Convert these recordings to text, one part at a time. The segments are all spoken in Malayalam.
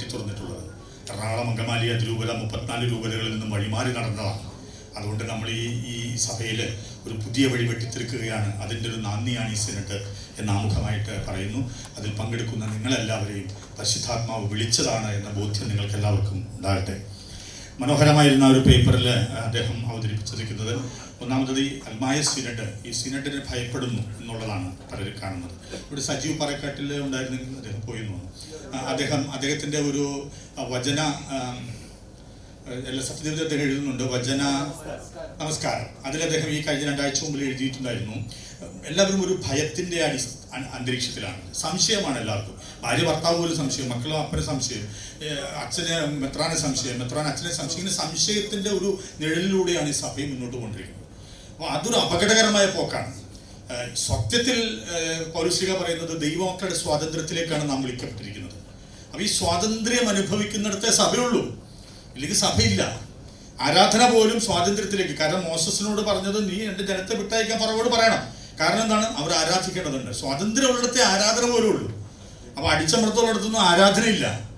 വെട്ടിത്തുറന്നിട്ടുള്ളത് എറണാകുളം അങ്കമാലി അതിരൂപത മുപ്പത്തിനാല് രൂപതകളിൽ നിന്നും വഴിമാറി നടന്നതാണ്. അതുകൊണ്ട് നമ്മൾ ഈ ഈ സഭയിൽ ഒരു പുതിയ വഴി വെട്ടിത്തിരിക്കുകയാണ്. അതിന്റെ ഒരു നന്ദിയാണ് ഈ സെനറ്റ് എന്ന് ആമുഖമായിട്ട് പറയുന്നു. അതിൽ പങ്കെടുക്കുന്ന നിങ്ങളെല്ലാവരെയും പരിശുദ്ധാത്മാവ് വിളിച്ചതാണ് എന്ന ബോധ്യം നിങ്ങൾക്ക് എല്ലാവർക്കും ഉണ്ടാകട്ടെ മനോഹരമായിരുന്ന ഒരു പേപ്പറിൽ അദ്ദേഹം അവതരിപ്പിച്ചിരിക്കുന്നത് ഒന്നാമത് ഈ അൽമായ സിനഡ്. ഈ സിനഡിനെ ഭയപ്പെടുന്നു എന്നുള്ളതാണ് പലരും കാണുന്നത്. ഇവിടെ സജീവ് പറക്കാട്ടിൽ ഉണ്ടായിരുന്നെങ്കിൽ അദ്ദേഹം പോയി തോന്നുന്നു. അദ്ദേഹം അദ്ദേഹത്തിന്റെ ഒരു വചന സത്യത്തിൽ അദ്ദേഹം എഴുതുന്നുണ്ട് വചന നമസ്കാരം. അതിൽ അദ്ദേഹം ഈ കഴിഞ്ഞ രണ്ടാഴ്ച മുമ്പിൽ എഴുതിയിട്ടുണ്ടായിരുന്നു. എല്ലാവരും ഒരു ഭയത്തിന്റെ അടി അന്തരീക്ഷത്തിലാണ്. സംശയമാണ് എല്ലാവർക്കും. ഭാര്യ ഭർത്താവ് പോലും സംശയം മക്കളും അപ്പനെ സംശയം അച്ഛനെ മെത്രാനെ സംശയം മെത്രാൻ അച്ഛനെ സംശയം. ഇങ്ങനെ സംശയത്തിന്റെ ഒരു നിഴലിലൂടെയാണ് ഈ സഭയെ മുന്നോട്ട് കൊണ്ടിരിക്കുന്നത്. അപ്പോൾ അതൊരു അപകടകരമായ പോക്കാണ്. സത്യത്തിൽ പൗരസ്ലിക പറയുന്നത് ദൈവമക്കളുടെ സ്വാതന്ത്ര്യത്തിലേക്കാണ് നാം വിളിക്കപ്പെട്ടിരിക്കുന്നത്. അപ്പോൾ ഈ സ്വാതന്ത്ര്യം അനുഭവിക്കുന്നിടത്തെ സഭയുള്ളൂ. ഇല്ലെങ്കിൽ സഭയില്ല. ആരാധന പോലും സ്വാതന്ത്ര്യത്തിലേക്ക്. കാരണം മോസസിനോട് പറഞ്ഞത് നീ എന്റെ ജനത്തെ വിട്ടയക്കാൻ പറവോട് പറയണം. കാരണം എന്താണ്? അവർ ആരാധിക്കേണ്ടതുണ്ട്. സ്വാതന്ത്ര്യമുള്ളിടത്തെ ആരാധന പോലും ഉള്ളൂ അപ്പൊ അടിച്ചമർത്തുള്ളിടത്തൊന്നും ആരാധനയില്ല. അപ്പൊ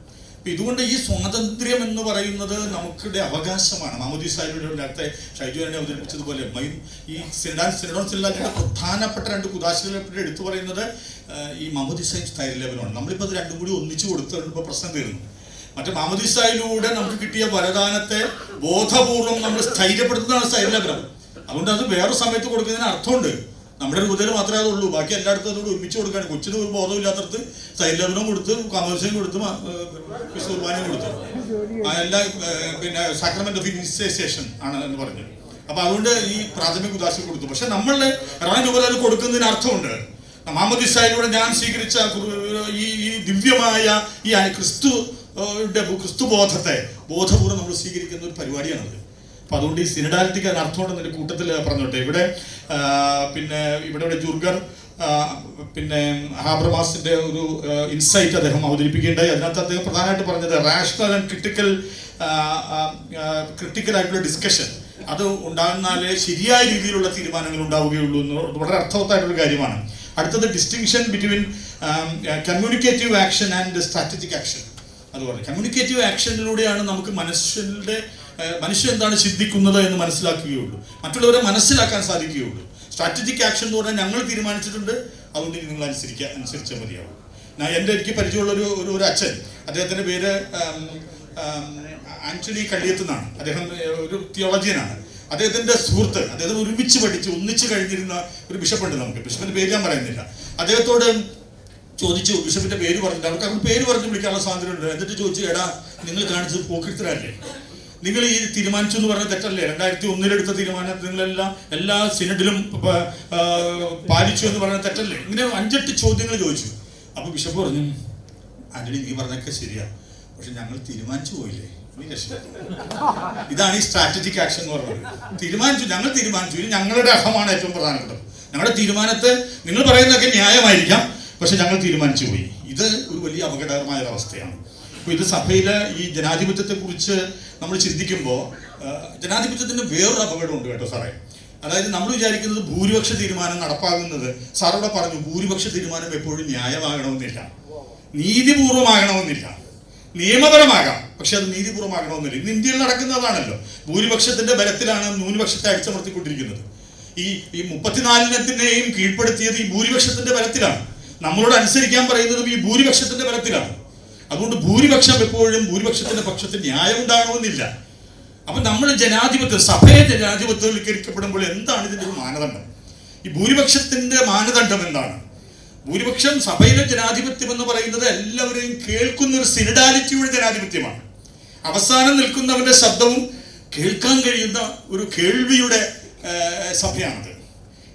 ഇതുകൊണ്ട് ഈ സ്വാതന്ത്ര്യം എന്ന് പറയുന്നത് നമുക്കിടെ അവകാശമാണ്. മാമുദി സാഹിബിന്റെ നേരത്തെ ഷൈജു തന്നെ അവതരിപ്പിച്ചതുപോലെ ഈ സിനിഡാൻ സിനിഡോൺ സിനിഡാന്റെ പ്രധാനപ്പെട്ട രണ്ട് കുദാശകളെ പറ്റി എടുത്തു പറയുന്നത് ഈ മഹമ്മദ് സാഹിബ് സ്ഥൈര്യ ലേപനമാണ് നമ്മളിപ്പോൾ അത് രണ്ടും കൂടി ഒന്നിച്ചു കൊടുത്തുകൊണ്ട് ഇപ്പോൾ പ്രശ്നം തീർന്നു. മറ്റേ മാമദിസായിലൂടെ നമുക്ക് കിട്ടിയ വരദാനത്തെ ബോധപൂർവം നമ്മൾ സ്ഥൈര്യപ്പെടുത്തുന്നതാണ് സ്ഥൈര്യലേപനം അതുകൊണ്ട് അത് വേറെ സമയത്ത് കൊടുക്കുന്നതിന് അർത്ഥമുണ്ട്. നമ്മുടെ രൂപതയിൽ മാത്രമേ അതുള്ളൂ. ബാക്കി എല്ലായിടത്തും അതോട് ഒരുമിച്ച് കൊടുക്കുകയാണ്. കൊച്ചിന് ഒരു ബോധമില്ലാത്തടത്ത് സ്ഥൈര്യലേപനം കൊടുത്ത് കാമോത്സവം കൊടുത്ത് കുർബാനയും കൊടുത്തു. എല്ലാ പിന്നെ സാക്രമെന്റ് ഓഫ് ഇൻസ്റ്റേഷൻ ആണ് എന്ന് പറഞ്ഞത്. അപ്പൊ അതുകൊണ്ട് ഈ പ്രാഥമിക ഉദാശ കൊടുത്തു. പക്ഷെ നമ്മളുടെ എറണാകുളം രൂപത കൊടുക്കുന്നതിന് അർത്ഥമുണ്ട്. മുഹമ്മദ് ഇസ്രായേലിലൂടെ ഞാൻ സ്വീകരിച്ച ഈ ഈ ദിവ്യമായ ഈ ക്രിസ്തു ബോധത്തെ ബോധപൂർവം നമ്മൾ സ്വീകരിക്കുന്ന ഒരു പരിപാടിയാണത്. അപ്പൊ അതുകൊണ്ട് ഈ സിനിഡാലിറ്റിക്ക് അതിന് അർത്ഥമുണ്ടെന്നൊരു കൂട്ടത്തിൽ പറഞ്ഞോട്ടെ. ഇവിടെ പിന്നെ ഇവിടെ ജുർഗർ പിന്നെ ഹാബ്രവാസിന്റെ ഒരു ഇൻസൈറ്റ് അദ്ദേഹം അവതരിപ്പിക്കുകയുണ്ടായി. അതിനകത്ത് അദ്ദേഹം പ്രധാനമായിട്ട് പറഞ്ഞത് റാഷണൽ ആൻഡ് ക്രിട്ടിക്കൽ ക്രിട്ടിക്കൽ ആയിട്ടുള്ള ഡിസ്കഷൻ അത് ഉണ്ടാകുന്നാലേ ശരിയായ രീതിയിലുള്ള തീരുമാനങ്ങൾ ഉണ്ടാവുകയുള്ളൂ എന്ന് വളരെ അർത്ഥവത്തായിട്ടുള്ള കാര്യമാണ്. അടുത്തത് distinction between communicative action and strategic action അത് പറഞ്ഞു. കമ്മ്യൂണിക്കേറ്റീവ് ആക്ഷനിലൂടെയാണ് നമുക്ക് മനുഷ്യന്റെ ഏഹ്, മനുഷ്യൻ എന്താണ് ചിന്തിക്കുന്നത് എന്ന് മനസ്സിലാക്കുകയുള്ളൂ. മറ്റുള്ളവരെ മനസ്സിലാക്കാൻ സാധിക്കുകയുള്ളൂ. സ്ട്രാറ്റജിക് ആക്ഷൻ എന്ന് പറഞ്ഞാൽ ഞങ്ങൾ തീരുമാനിച്ചിട്ടുണ്ട് അതുകൊണ്ട് നിങ്ങൾ അനുസരിക്കുക അനുസരിച്ചാൽ മതിയാവും. ഞാൻ എന്റെ എനിക്ക് പരിചയമുള്ള ഒരു ഒരു അച്ഛൻ അദ്ദേഹത്തിന്റെ പേര് ആന്റണി കള്ളിയത്ത് എന്നാണ്. അദ്ദേഹം ഒരു തിയോളജിയനാണ്. അദ്ദേഹത്തിന്റെ സുഹൃത്ത് അദ്ദേഹം ഒരുമിച്ച് പഠിച്ച് ഒന്നിച്ച് കഴിഞ്ഞിരുന്ന ഒരു ബിഷപ്പുണ്ട് നമുക്ക്. ബിഷപ്പിന്റെ പേര് ഞാൻ പറയുന്നില്ല. അദ്ദേഹത്തോട് ചോദിച്ചു ബിഷപ്പിന്റെ പേര് പറഞ്ഞിട്ട് അവർക്ക് അവർക്ക് പേര് പറഞ്ഞ് വിളിക്കാനുള്ള സ്വാതന്ത്ര്യം ഉണ്ട് എന്നിട്ട് ചോദിച്ചു എടാ നിങ്ങൾ കാണിച്ചത് പോക്കിത്തരല്ലേ നിങ്ങൾ ഈ തീരുമാനിച്ചു എന്ന് പറഞ്ഞ തെറ്റല്ലേ? രണ്ടായിരത്തി ഒന്നിലെടുത്ത തീരുമാനം നിങ്ങളെല്ലാം എല്ലാ സിനഡിലും പാലിച്ചു എന്ന് പറഞ്ഞ തെറ്റല്ലേ? ഇങ്ങനെ അഞ്ചെട്ട് ചോദ്യങ്ങൾ ചോദിച്ചു. അപ്പൊ ബിഷപ്പ് പറഞ്ഞു ആന്റണി നീ പറഞ്ഞൊക്കെ ശരിയാ. പക്ഷെ ഞങ്ങൾ തീരുമാനിച്ചു പോയില്ലേ? ഇതാണ് ഈ സ്ട്രാറ്റജിക് ആക്ഷൻ എന്ന് പറയുന്നത് തീരുമാനിച്ചു ഞങ്ങൾ തീരുമാനിച്ചു. ഇനി ഞങ്ങളുടെ അഹമാണ് ഏറ്റവും പ്രധാനപ്പെട്ടത്. ഞങ്ങളുടെ തീരുമാനത്തെ നിങ്ങൾ പറയുന്നതൊക്കെ ന്യായമായിരിക്കാം പക്ഷെ ഞങ്ങൾ തീരുമാനിച്ചു പോയി. ഇത് ഒരു വലിയ അപകടകരമായ ഒരു അവസ്ഥയാണ് അപ്പോൾ ഇത് സഭയിൽ ഈ ജനാധിപത്യത്തെ കുറിച്ച് നമ്മൾ ചിന്തിക്കുമ്പോൾ ജനാധിപത്യത്തിന് വേറൊരു അപകടമുണ്ട് കേട്ടോ സാറേ. അതായത് നമ്മൾ വിചാരിക്കുന്നത് ഭൂരിപക്ഷ തീരുമാനം നടപ്പാകുന്നത് സാറോടെ പറഞ്ഞു ഭൂരിപക്ഷ തീരുമാനം എപ്പോഴും ന്യായമാകണമെന്നില്ല. നീതിപൂർവമാകണമെന്നില്ല. നിയമപരമാകാം പക്ഷെ അത് നീതിപൂർവമാകണമെന്നില്ല. ഇന്ന് ഇന്ത്യയിൽ നടക്കുന്നതാണല്ലോ. ഭൂരിപക്ഷത്തിന്റെ ബലത്തിലാണ് ന്യൂനപക്ഷത്തെ അടിച്ചമർത്തിക്കൊണ്ടിരിക്കുന്നത്. ഈ ഈ മുപ്പത്തിനാലിനത്തിനെയും കീഴ്പ്പെടുത്തിയത് ഈ ഭൂരിപക്ഷത്തിന്റെ ബലത്തിലാണ്. നമ്മളോട് അനുസരിക്കാൻ പറയുന്നതും ഈ ഭൂരിപക്ഷത്തിന്റെ ബലത്തിലാണ്. അതുകൊണ്ട് ഭൂരിപക്ഷം എപ്പോഴും ഭൂരിപക്ഷത്തിന്റെ പക്ഷത്തിൽ ന്യായം ഉണ്ടാകണമെന്നില്ല അപ്പൊ നമ്മൾ ജനാധിപത്യം സഭയെ ജനാധിപത്യവൽക്കരിക്കപ്പെടുമ്പോൾ എന്താണ് ഇതിന്റെ ഒരു മാനദണ്ഡം? ഈ ഭൂരിപക്ഷത്തിന്റെ മാനദണ്ഡം എന്താണ്? ഭൂരിപക്ഷം സഭയിലെ ജനാധിപത്യം എന്ന് പറയുന്നത് എല്ലാവരെയും കേൾക്കുന്ന ഒരു സിനിഡാലിറ്റിയുടെ ജനാധിപത്യമാണ്. അവസാനം നിൽക്കുന്നവന്റെ ശബ്ദവും കേൾക്കാൻ കഴിയുന്ന ഒരു കേൾവിയുടെ സഭയാണത്.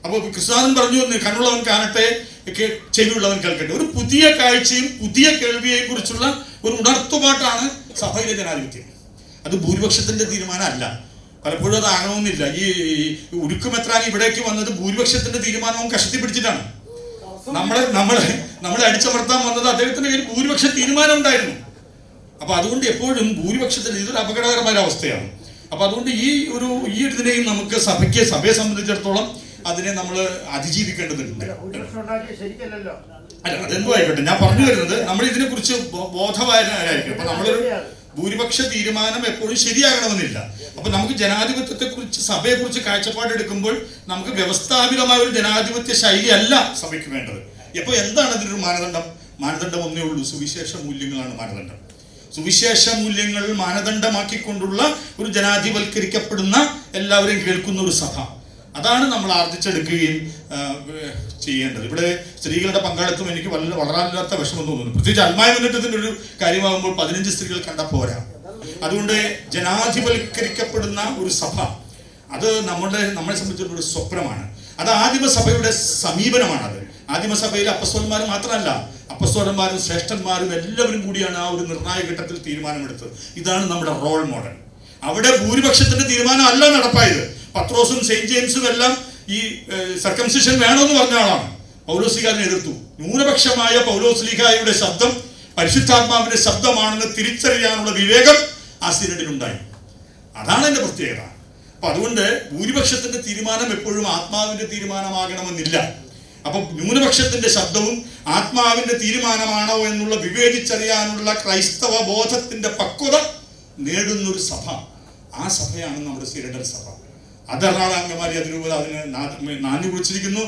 അപ്പോൾ ക്രിസ്തുനാഥൻ പറഞ്ഞു "നീ കണ്ണുള്ളവൻ കാണട്ടെ ചെവിയുള്ളവൻ കേൾക്കട്ടെ. ഒരു പുതിയ കാഴ്ചയും പുതിയ കേൾവിയെയും കുറിച്ചുള്ള ഒരു ഉണർത്തുപാട്ടാണ് സഭയിലെ ജനാധിപത്യം. അത് ഭൂരിപക്ഷത്തിന്റെ തീരുമാനമല്ല. പലപ്പോഴും അത് ആകണമെന്നില്ല. ഈ ഉരുക്കുമെത്രാൻ ഇവിടേക്ക് വന്നത് ഭൂരിപക്ഷത്തിന്റെ തീരുമാനവും കഷത്തി പിടിച്ചിട്ടാണ്. നമ്മളെ നമ്മളെ നമ്മളെ അടിച്ചമർത്താൻ വന്നത് അദ്ദേഹത്തിന്റെ കയ്യിൽ ഭൂരിപക്ഷ തീരുമാനം ഉണ്ടായിരുന്നു. അപ്പൊ അതുകൊണ്ട് എപ്പോഴും ഭൂരിപക്ഷത്തിന് ഇതൊരു അപകടകരമായ അവസ്ഥയാണ്. അപ്പൊ അതുകൊണ്ട് ഈ ഒരു ഈ ഇതിനെയും നമുക്ക് സഭയ്ക്ക് സഭയെ സംബന്ധിച്ചിടത്തോളം അതിനെ നമ്മൾ അതിജീവിക്കേണ്ടതുണ്ട്. അല്ല അതെന്തോ ആയിക്കോട്ടെ. ഞാൻ പറഞ്ഞു വരുന്നത് നമ്മൾ ഇതിനെ കുറിച്ച് ബോധവാനായിരിക്കും അപ്പൊ നമ്മളൊരു ഭൂരിപക്ഷ തീരുമാനം എപ്പോഴും ശരിയാകണമെന്നില്ല. അപ്പൊ നമുക്ക് ജനാധിപത്യത്തെ കുറിച്ച് സഭയെ കുറിച്ച് കാഴ്ചപ്പാട് എടുക്കുമ്പോൾ നമുക്ക് വ്യവസ്ഥാപിതമായ ഒരു ജനാധിപത്യ ശൈലി അല്ല സഭയ്ക്ക് വേണ്ടത്. ഇപ്പൊ എന്താണ് അതിനൊരു മാനദണ്ഡം? മാനദണ്ഡം ഒന്നേ ഉള്ളൂ. സുവിശേഷ മൂല്യങ്ങളാണ് മാനദണ്ഡം. സുവിശേഷ മൂല്യങ്ങൾ മാനദണ്ഡമാക്കിക്കൊണ്ടുള്ള ഒരു ജനാധിവൽക്കരിക്കപ്പെടുന്ന എല്ലാവരെയും കേൾക്കുന്ന ഒരു സഭ. അതാണ് നമ്മൾ ആർജിച്ചെടുക്കുകയും ചെയ്യേണ്ടത്. ഇവിടെ സ്ത്രീകളുടെ പങ്കാളിത്തം എനിക്ക് വളരെ വളരാനില്ലാത്ത വിഷമം തോന്നുന്നു. പ്രത്യേകിച്ച് അൽമായ മുന്നേറ്റത്തിന്റെ ഒരു കാര്യമാകുമ്പോൾ പതിനഞ്ച് സ്ത്രീകൾ കണ്ട പോരാ. അതുകൊണ്ട് ജനാധിപത്കരിക്കപ്പെടുന്ന ഒരു സഭ അത് നമ്മുടെ നമ്മളെ സംബന്ധിച്ചുള്ള ഒരു സ്വപ്നമാണ്. അത് ആദിമസഭയുടെ സമീപനമാണത്. ആദിമസഭയിലെ അപ്പസ്വന്മാർ മാത്രമല്ല അപ്പസ്തോലന്മാരും ശ്രേഷ്ഠന്മാരും എല്ലാവരും കൂടിയാണ് ആ ഒരു നിർണായക ഘട്ടത്തിൽ തീരുമാനമെടുത്തത്. ഇതാണ് നമ്മുടെ റോൾ മോഡൽ. അവിടെ ഭൂരിപക്ഷത്തിന്റെ തീരുമാനം അല്ല നടപ്പായത്. പത്രോസും സെയിന്റ് ജെയിംസും എല്ലാം ഈ സർക്കംസിഷൻ വേണമെന്ന് പറഞ്ഞ ആളാണ്. പൗലോസ്ലിഹാനെ എതിർത്തു. ന്യൂനപക്ഷമായ പൗലോസ്ലിഹായുടെ ശബ്ദം പരിശുദ്ധാത്മാവിന്റെ ശബ്ദമാണെന്ന് തിരിച്ചറിയാനുള്ള വിവേകം ആ സിനഡിലുണ്ടായി. അതാണ് എന്റെ പ്രത്യേകത. അപ്പൊ അതുകൊണ്ട് ഭൂരിപക്ഷത്തിന്റെ തീരുമാനം എപ്പോഴും ആത്മാവിന്റെ തീരുമാനമാകണമെന്നില്ല. അപ്പൊ ന്യൂനപക്ഷത്തിന്റെ ശബ്ദവും ആത്മാവിന്റെ തീരുമാനമാണോ എന്നുള്ള വിവേചിച്ചറിയാനുള്ള ക്രൈസ്തവ ബോധത്തിന്റെ പക്വത നേടുന്നൊരു സഭ. ആ സഭയാണ് നമ്മുടെ സിരഡൽ സഭ. അത് എറണാകുളം അംഗമാരി അതിരൂപത അതിന് നാഞ്ഞു കുറിച്ചിരിക്കുന്നു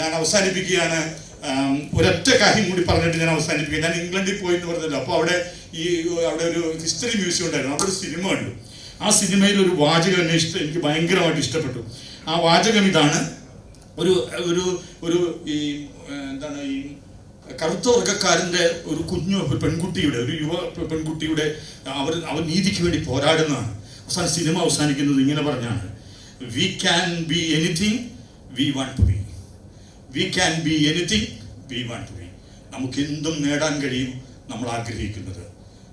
ഞാൻ അവസാനിപ്പിക്കുകയാണ്. ഒരൊറ്റ കാര്യം കൂടി പറഞ്ഞിട്ട് ഞാൻ അവസാനിപ്പിക്കുക ഞാൻ ഇംഗ്ലണ്ടിൽ പോയി എന്ന് പറഞ്ഞല്ലോ. അപ്പോൾ അവിടെ ഈ അവിടെ ഒരു ഹിസ്റ്ററി മ്യൂസിയം ഉണ്ടായിരുന്നു. അവിടെ ഒരു സിനിമ കണ്ടു. ആ സിനിമയിൽ ഒരു വാചകം എന്നെ ഇഷ്ടം എനിക്ക് ഭയങ്കരമായിട്ട് ഇഷ്ടപ്പെട്ടു. ആ വാചകം ഇതാണ്. ഒരു ഒരു ഒരു ഈ എന്താണ് ഈ കറുത്ത വർഗക്കാരന്റെ ഒരു കുഞ്ഞു ഒരു പെൺകുട്ടിയുടെ ഒരു യുവ പെൺകുട്ടിയുടെ അവർ അവർ നീതിക്ക് വേണ്ടി പോരാടുന്നതാണ്. അവസാനം സിനിമ അവസാനിക്കുന്നത് ഇങ്ങനെ പറഞ്ഞാണ്. We can be anything we want to be we can be anything we want to be നമുക്ക് എന്തും നേടാൻ കഴിയും നമ്മൾ ആഗ്രഹിക്കുന്നത്.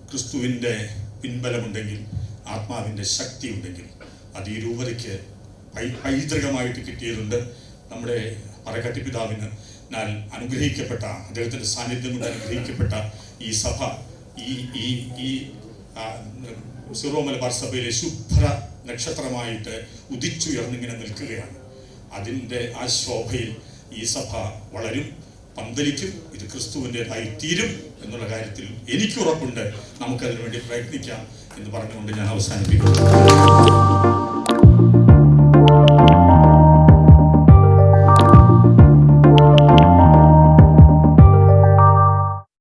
ക്രിസ്തുവിന്റെ പിൻബലമുണ്ടെങ്കിൽ ആത്മാവിന്റെ ശക്തി ഉണ്ടെങ്കിൽ അത് ഈ രൂപതയ്ക്ക് പൈതൃകമായിട്ട് കിട്ടിയതുണ്ട്. നമ്മുടെ പറകട്ടിപ്പിതാവിന് പിതാവിന് ഞാൻ അനുഗ്രഹിക്കപ്പെട്ട അദ്ദേഹത്തിന്റെ സാന്നിധ്യം കൊണ്ട് അനുഗ്രഹിക്കപ്പെട്ട ഈ സഭ ഈ ഈ ഈ സിറോ സഭയിലെ ശുഭ്ര നക്ഷത്രമായിട്ട് ഉദിച്ചുയർന്നിങ്ങനെ നിൽക്കുകയാണ്. അതിന്റെ ആ ശോഭയിൽ ഈ സഭ വളരും പന്തലിക്കും ഇത് ക്രിസ്തുവിന്റെതായി തീരും എന്നുള്ള കാര്യത്തിൽ എനിക്ക് ഉറപ്പുണ്ട്. നമുക്കതിനു വേണ്ടി പ്രയത്നിക്കാം എന്ന് പറഞ്ഞുകൊണ്ട് ഞാൻ അവസാനിപ്പിക്കുന്നു.